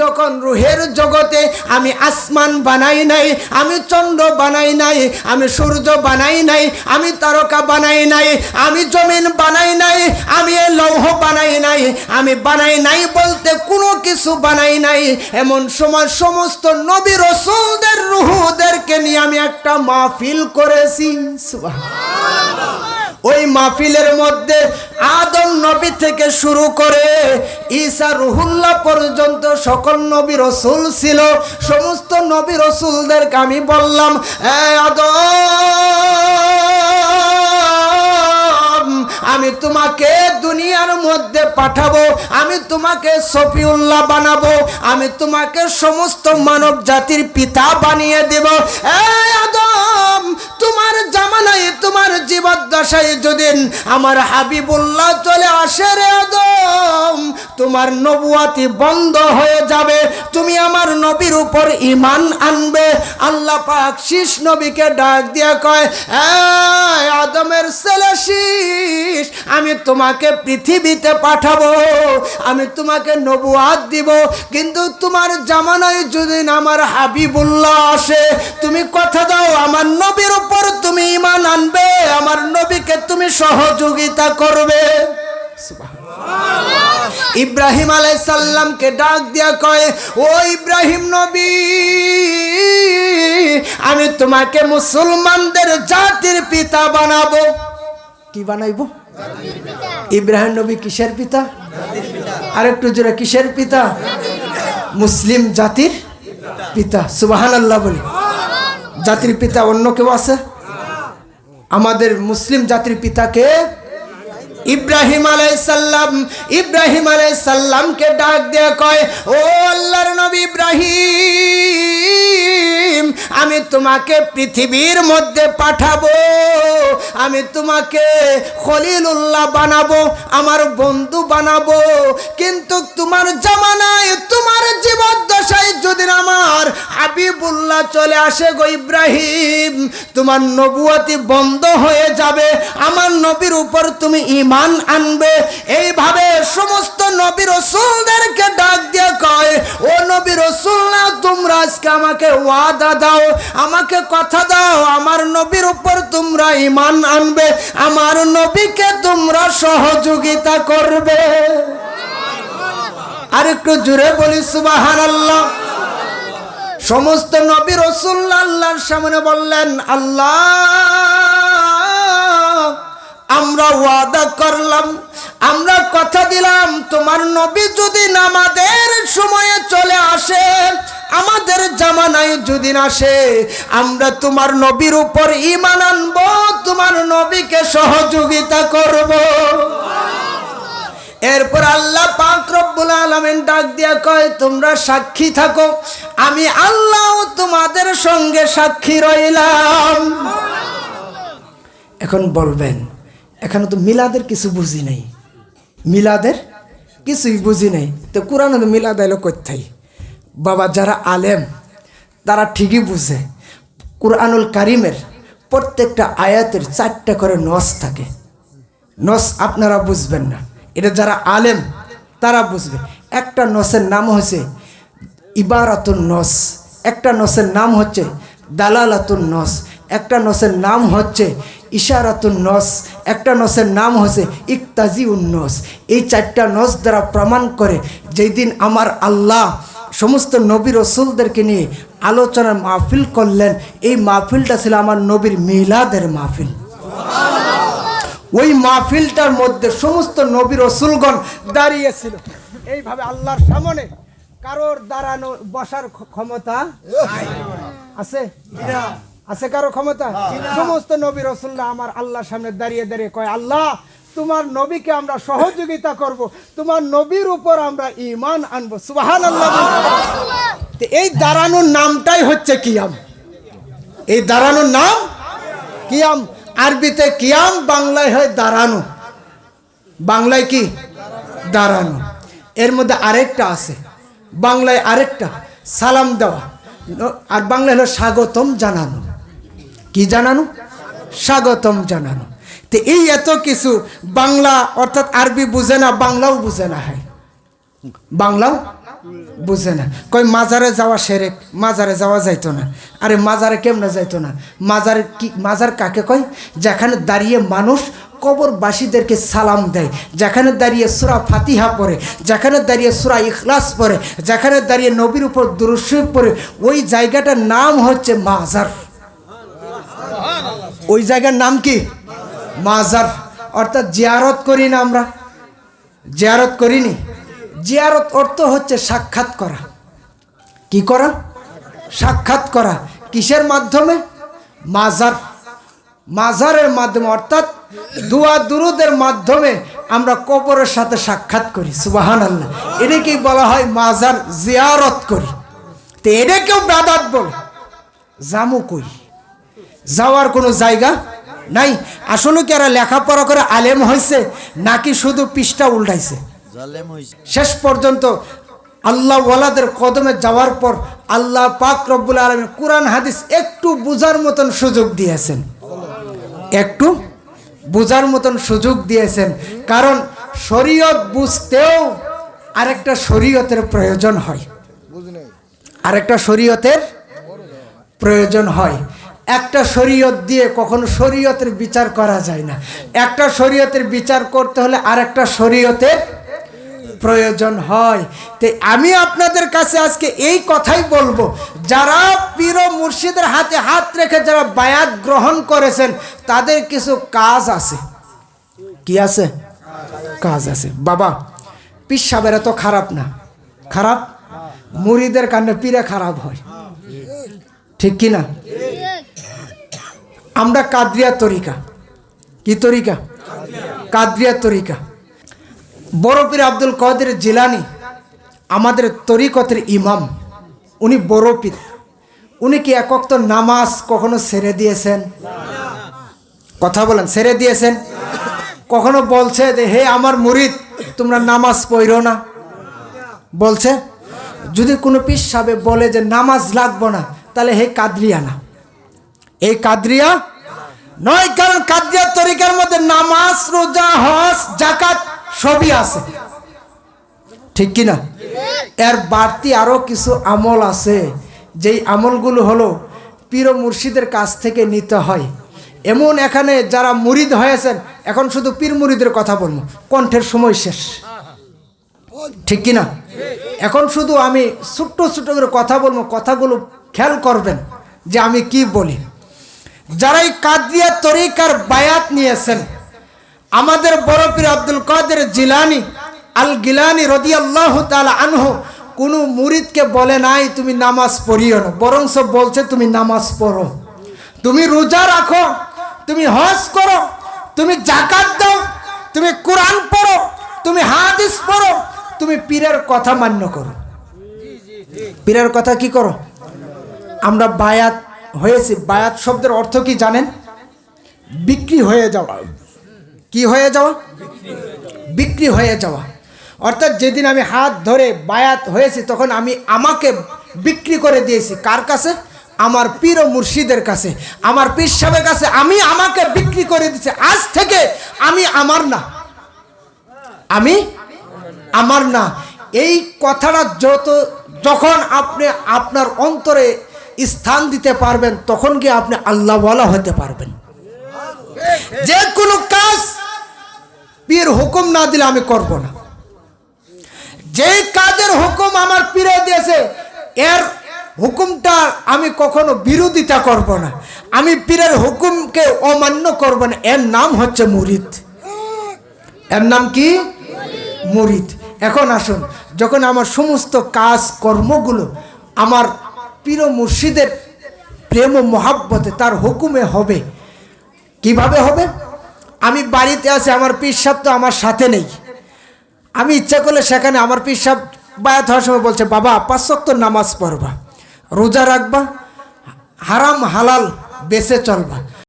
যখন রুহের জগতে আমি আসমান বানাই নাই, আমি চন্দ্র বানাই নাই, আমি সূর্য বানাই নাই, আমি তারকা বানাই নাই, আমি জমিন বানাই নাই, আমি লৌহ বানাই নাই, আমি বানাই নাই বলতে কোনো কিছু বানাই নাই এমন সময় সমস্ত নবী রসুলদের রুহুদেরকে নিয়ে আমি একটা মাহফিল করেছি সুবহানাল্লাহ। ওই মাহফিলের মধ্যে আদম নবী থেকে শুরু করে ঈসা রুহুল্লাহ পর্যন্ত সকল নবী রসুল ছিল। সমস্ত নবী রসুলদেরকে আমি বললাম আমি তোমাকে দুনিয়ার মধ্যে পাঠাবো, আমি তোমাকে সফিউল্লাহ বানাবো, আমি তোমাকে সমস্ত মানব জাতির পিতা বানিয়ে দেব। আদম তোমার জামানায় তোমার জীবদ্দশায় যদি আমার হাবিবুল্লাহ চলে আসে রে আদম, তোমার নবুয়াতি বন্ধ হয়ে যাবে। তুমি আমার নবীর উপর ইমান আনবে। আল্লাহ পাক শীষ নবীকে ডাক দিয়ে কয়, "এই আদমের ছেলে শীষ, আমি তোমাকে পৃথিবীতে পাঠাবো। আমি তোমাকে নবুয়াত দিব। কিন্তু তোমার জামানায় যদি আমার হাবিবুল্লাহ আসে তুমি কথা দাও আমার নবীর উপর তুমি ইমান আনবে আমার নবীকে তুমি সহযোগিতা করবে। ইব্রাহিম আলাইসাল্লামকে ডাক দিয়া কয় ও ইব্রাহিম নবী আমি তোমাকে মুসলমানদের জাতির পিতা বানাবো। কি বানাইবো? ইব্রাহিম নবী কিসের পিতা? আরেকটু জোরে, কিসের পিতা? মুসলিম জাতির পিতা সুবাহান আল্লাহ বলি। জাতির পিতা অন্য কেউ আছে? আমাদের মুসলিম জাতির পিতাকে ইব্রাহিম আলাইসাল্লাম ইব্রাহিম আলাইসাল্লামকে ডাক দিয়ে কয়, ও আল্লাহর নবী ইব্রাহিম, আমি তোমাকে পৃথিবীর মধ্যে পাঠাবো, আমি তোমাকে খলিলুল্লাহ বানাবো, আমার বন্ধু বানাবো, কিন্তু তোমার জামানায়, তোমার জীবদ্দশায় যদি আমার হাবিবুল্লাহ চলে আসে গো ইব্রাহিম, তোমার নবুয়াতি বন্ধ হয়ে যাবে, আমার নবীর উপর তুমি ইমান আনবে। এইভাবে সমস্ত নবী রসুলদেরকে ডাক দিয়ে কয়, ও নবী রসুল না তোমরা আজকে আমাকে ওয়াদা দাও, আমাকে কথা দাও, আমার নবীর উপর তোমরা ইমান আনবে, আমার নবীকে তোমরা সহযোগিতা করবে। আর একটু জুড়ে বলি সুবাহান আল্লাহ সমস্ত নবী রসুল্লাহ আল্লাহর সামনে বললেন, আল্লাহ আমরা ওয়াদা করলাম, আমরা কথা দিলাম, তোমার নবী যদি আমাদের সময়ে চলে আসে, আমাদের জামানায় যদি আসে, আমরা তোমার নবীর উপর ইমান আনব, তোমার নবীকে সহযোগিতা করব। এরপর আল্লাহ পাক রব্বুল আলামিন ডাক দিয়া কয়, তোমরা সাক্ষী থাকো, আমি আল্লাহ তোমাদের সঙ্গে সাক্ষী রইলাম। এখন বলবেন এখানে তো মিলাদের কিছু বুঝি নাই। মিলাদের কিছুই বুঝি নাই। তো কোরআন মিলাদ এলো কোথায় বাবা, যারা আলেম, তারা ঠিকই বুঝে। কোরআনুল কারিমের প্রত্যেকটা আয়াতের চারটা করে নস থাকে। নস আপনারা বুঝবেন না। এটা যারা আলেম, তারা বুঝবে। একটা নসের নাম হচ্ছে ইবারাতুন নস। একটা নসের নাম হচ্ছে দালালাতুন নস। একটা নসের নাম হচ্ছে ইশারাতুন নস, একটা নসের নাম হচ্ছে ইকতাজি নস। এই চারটা নস দ্বারা প্রমাণ করে যেই দিন আমার আল্লাহ সমস্ত নবী রসুলদেরকে নিয়ে আলোচনার মাহফিল করলেন, এই মাহফিলটা ছিল আমার নবীর মিলাদের মাহফিল। ওই মাহফিলটার মধ্যে সমস্ত নবী রসুলগণ দাঁড়িয়েছিল। এইভাবে আল্লাহর সামনে কারোর দাঁড়ানো, বসার ক্ষমতা আছে? আছে কারও ক্ষমতা? সমস্ত নবী রসুল্লাহ আমার আল্লাহর সামনে দাঁড়িয়ে দাঁড়িয়ে কয় আল্লাহ তোমার নবীকে আমরা সহযোগিতা করব। তোমার নবীর উপর আমরা ইমান আনব। সুবাহান আল্লাহ তো এই দাঁড়ানোর নামটাই হচ্ছে কিয়াম। এই দাঁড়ানোর নাম কিয়াম। আরবিতে কিয়াম বাংলায় হয় দাঁড়ানো। বাংলায় কি? দাঁড়ানো। এর মধ্যে আরেকটা আছে। বাংলায় আরেকটা সালাম দেওয়া। আর বাংলায় হলো স্বাগতম জানানো। কি জানানো? স্বাগতম জানানো। তো এই এত কিছু বাংলা, অর্থাৎ আরবি বুঝে না, বাংলাও বুঝে না হয়। বাংলাও বুঝে না। কই মাজারে যাওয়া সেরেক, মাজারে যাওয়া যাইতো না। আরে, মাজারে কেমনে যাইতো না? মাজার কি, মাজার কাকে কয়? যেখানে দাঁড়িয়ে মানুষ কবরবাসীদেরকে সালাম দেয়, যেখানে দাঁড়িয়ে সুরা ফাতিহা পড়ে, যেখানে দাঁড়িয়ে সুরা ইখলাস পড়ে, যেখানে দাঁড়িয়ে নবীর উপর দুরুশরীফ পড়ে, ওই জায়গাটার নাম হচ্ছে মাজার। ওই জায়গার নাম কি? মাজার। অর্থাৎ জিয়ারত করি না আমরা। জিয়ারত করিনি। জিয়ারত অর্থ হচ্ছে সাক্ষাৎ করা। কি করা? সাক্ষাৎ করা। কিসের মাধ্যমে? মাজার। মাজারের মাধ্যমে, অর্থাৎ দুয়া দুরুদের মাধ্যমে আমরা কবরের সাথে সাক্ষাৎ করি। সুবাহান আল্লাহ এটাকেই বলা হয় মাজার জিয়ারত করি। তো এটাকেও বাদাত বলে। জামু কই যাওয়ার কোনো জায়গা নাই। আসলে কি এরা লেখাপড়া করে আলেম হয়েছে নাকি শুধু পৃষ্ঠা উল্টাইছে? শেষ পর্যন্ত আল্লাহ ওয়ালাদের কদমে যাওয়ার পর আল্লাহ পাক রব্বুল আলমী কোরআন হাদিস একটু বুঝার মতন সুযোগ দিয়েছেন। একটু বুঝার মতন সুযোগ দিয়েছেন। কারণ শরীয়ত বুঝতেও আরেকটা শরীয়তের প্রয়োজন হয়। আরেকটা শরীয়তের প্রয়োজন হয়। একটা শরীয়ত দিয়ে কখনো শরীয়তের বিচার করা যায় না। একটা শরীয়তের বিচার করতে হলে আরেকটা শরীয়তের প্রয়োজন হয়। তো আমি আপনাদের কাছে আজকে এই কথাই বলব, যারা পীর মুর্শিদের হাতে হাত রেখে যারা বায়াত গ্রহণ করেছেন, তাদের কিছু কাজ আছে। কি আছে? কাজ আছে। বাবা, পীর সাহেবের এত খারাপ না। খারাপ? মুড়িদের কারণে পীরে খারাপ হয়। ঠিক কি না আমরা কাদরিয়া তরিকা। কি তরিকা? কাদরিয়া তরিকা। বড় পীর আব্দুল কাদের জিলানি আমাদের তরিকতের ইমাম। উনি বড় পীর। উনি কি একক তো নামাজ কখনো ছেড়ে দিয়েছেন? কথা বলেন, ছেড়ে দিয়েছেন? কখনো বলছে যে, হে আমার মুরিদ, তোমরা নামাজ পড়ো না? বলছে, যদি কোনো পীর সাহেব বলে যে, নামাজ লাগবো না, তাহলে হে কাদরিয়া না। এই কাদরিয়া নয়, কারণ কাদরিয়া তরিকার মধ্যে নামাজ, রোজা, হজ জাকাত সবই আছে। ঠিক কি না এর বাড়তি আরও কিছু আমল আছে। যেই আমলগুলো হলো পীর মুর্শিদের কাছ থেকে নিতে হয়। এমন এখানে যারা মুরিদ হয়েছেন, এখন শুধু পীর মুরিদের কথা বলব। কণ্ঠের সময় শেষ। ঠিক কি না এখন শুধু আমি ছোট্ট ছোট্ট করে কথা বলব, কথাগুলো খেয়াল করবেন যে আমি কি বলি। যারা এই কাদিয়া তরিকার বায়াত নিয়েছেন, আমাদের বড় পীর আব্দুল কাদের জিলানি আল গিলানি রদি আল্লাহ তালা আনহু, কোনো মুরিদকে বলে নাই, তুমি নামাজ পড়িও না। বরং সব বলছে, তুমি নামাজ পড়ো। তুমি রোজা রাখো, তুমি হজ করো, তুমি জাকাত দাও, তুমি কোরআন পড়ো, তুমি হাদিস পড়ো, তুমি পীরের কথা মান্য করো। পীরের কথা কি করো? আমরা বায়াত হয়েছি। বায়াত শব্দের অর্থ কি জানেন? বিক্রি হয়ে যাওয়া। কি হয়ে যাওয়া? বিক্রি হয়ে যাওয়া। অর্থাৎ যেদিন আমি হাত ধরে বায়াত হয়েছি, তখন আমি আমাকে বিক্রি করে দিয়েছি। কার কাছে? আমার পীর ও মুর্শিদের কাছে। আমার পীর সাহেবের কাছে আমি আমাকে বিক্রি করে দিয়েছি। আজ থেকে আমি আমার না। আমি আমার না। এই কথাটা যত যখন আপনি আপনার অন্তরে স্থান দিতে পারবেন, তখন গিয়ে আপনি আল্লাহওয়ালা হতে পারবেন। যে কোনো কাজ পীর হুকুম না দিলে আমি করব না। যে কাজের হুকুম আমার পীরে দিয়েছে, এর হুকুমটা আমি কখনো বিরোধিতা করব না। আমি পীরের হুকুমকে অমান্য করব না। এর নাম হচ্ছে মুরিদ। এর নাম কি? মুরিদ। এখন আসুন, যখন আমার সমস্ত কাজ কর্মগুলো আমার পীর মুর্শিদের প্রেম ও মহাব্বতে তার হুকুমে হবে। কীভাবে হবে? আমি বাড়িতে আছি, আমার পিসাব তো আমার সাথে নেই। আমি ইচ্ছা করলে সেখানে আমার পিসাব বায়াত হওয়ার সময় বলছে, বাবা পাঁচশক্ত নামাজ পড়বা, রোজা রাখবা, হারাম, হালাল বেঁচে চলবা।